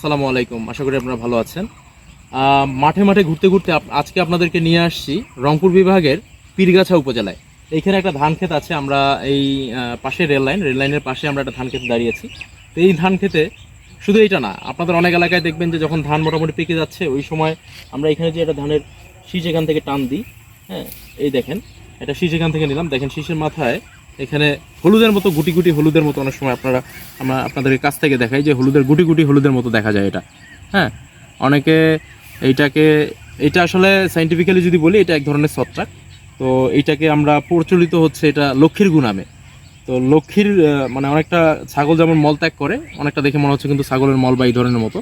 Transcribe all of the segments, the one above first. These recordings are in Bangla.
আসসালামু আলাইকুম, আশা করি আপনারা ভালো আছেন। মাঠে মাঠে ঘুরতে ঘুরতে আজকে আপনাদেরকে নিয়ে আসছি রংপুর বিভাগের পীরগাছা উপজেলায়। এইখানে একটা ধান ক্ষেত আছে, আমরা এই পাশে রেল লাইন, রেল লাইনের পাশে আমরা একটা ধান ক্ষেতে দাঁড়িয়েছি তো এই ধান ক্ষেতে শুধু এইটা না, আপনাদের অনেক এলাকায় দেখবেন যে যখন ধান মোটামুটি পেকে যাচ্ছে, ওই সময় আমরা এখানে যে একটা ধানের শীষ এখান থেকে টান দিই। হ্যাঁ এই দেখেন এটা শীষ এখান থেকে নিলাম। দেখেন, শীষের মাথায় এখানে হলুদের মতো গুটি গুটি হলুদের মতো অনেক সময় আপনারা, আমরা আপনাদের কাছ থেকে দেখাই যে হলুদের গুটি গুটি হলুদের মতো দেখা যায় এটা। হ্যাঁ? অনেকে এইটাকে, এটা আসলে সাইন্টিফিক্যালি যদি বলি, এটা এক ধরনের ছত্রাক। তো এইটাকে আমরা প্রচলিত হচ্ছে এটা লক্ষ্মীর গু নামে। তো লক্ষ্মীর মানে অনেকটা ছাগল যেমন মল ত্যাগ করে, অনেকটা দেখে মনে হচ্ছে কিন্তু ছাগলের মল বা এই ধরনের মতো।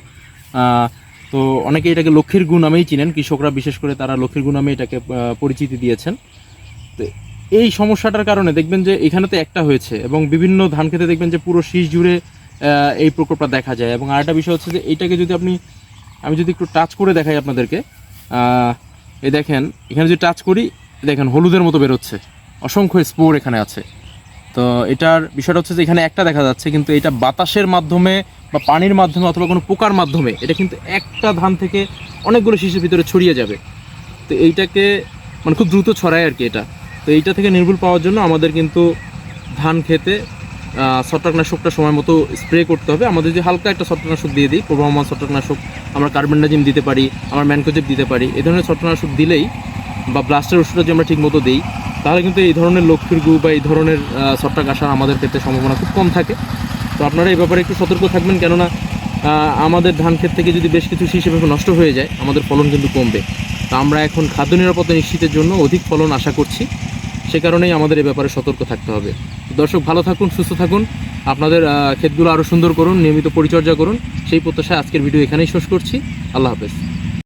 তো অনেকে এটাকে লক্ষ্মীর গু নামেই চিনেন। কৃষকরা বিশেষ করে তারা লক্ষ্মীর গু নামে এটাকে পরিচিতি দিয়েছেন। তো এই সমস্যাটার কারণে দেখবেন যে এখানে তো একটা হয়েছে এবং বিভিন্ন ধান খেতে দেখবেন যে পুরো শীষ জুড়ে এই প্রকোপটা দেখা যায়। এবং আরেকটা বিষয় হচ্ছে যে এইটাকে যদি আপনি, আমি যদি একটু টাচ করে দেখাই আপনাদেরকে এই দেখেন, এখানে যদি টাচ করি, দেখেন হলুদের মতো বেরোচ্ছে। অসংখ্য স্পোর এখানে আছে। তো এটার বিষয়টা হচ্ছে যে এখানে একটা দেখা যাচ্ছে, কিন্তু এটা বাতাসের মাধ্যমে বা পানির মাধ্যমে অথবা কোনো পোকার মাধ্যমে, এটা কিন্তু একটা ধান থেকে অনেকগুলো শিশুর ভিতরে ছড়িয়ে যাবে। তো এইটাকে মানে খুব দ্রুত ছড়ায় আর কি এটা। তো এইটা থেকে নির্ভুল পাওয়ার জন্য আমাদের কিন্তু ধান খেতে ছত্রাকনাশকটা সময় মতো স্প্রে করতে হবে। আমাদের যদি হালকা একটা ছত্রাকনাশক দিয়ে দিই, প্রবাহমান ছত্রাকনাশক, আমরা কার্বেন্ডাজিম দিতে পারি, আমরা ম্যানকোজেব দিতে পারি এই ধরনের ছত্রাকনাশক দিলেই বা ব্লাস্টের ওষুধটা যদি আমরা ঠিক মতো দিই, তাহলে কিন্তু এই ধরনের লক্ষ্মীর গু বা এই ধরনের ছত্রাক আসার আমাদের ক্ষেত্রে সম্ভাবনা খুব কম থাকে। তো আপনারা এই ব্যাপারে একটু সতর্ক থাকবেন, কেননা আমাদের ধান ক্ষেত থেকে যদি বেশ কিছু এভাবে নষ্ট হয়ে যায়, আমাদের ফলন কিন্তু কমবে। তো আমরা এখন খাদ্য নিরাপত্তা নিশ্চিতের জন্য অধিক ফলন আশা করছি। সে কারণেই আমাদের এ ব্যাপারে সতর্ক থাকতে হবে। দর্শক, ভালো থাকুন, সুস্থ থাকুন। আপনাদের ক্ষেতগুলো আরও সুন্দর করুন, নিয়মিত পরিচর্যা করুন। সেই প্রত্যাশায় আজকের ভিডিও এখানেই শেষ করছি। আল্লাহ হাফেজ।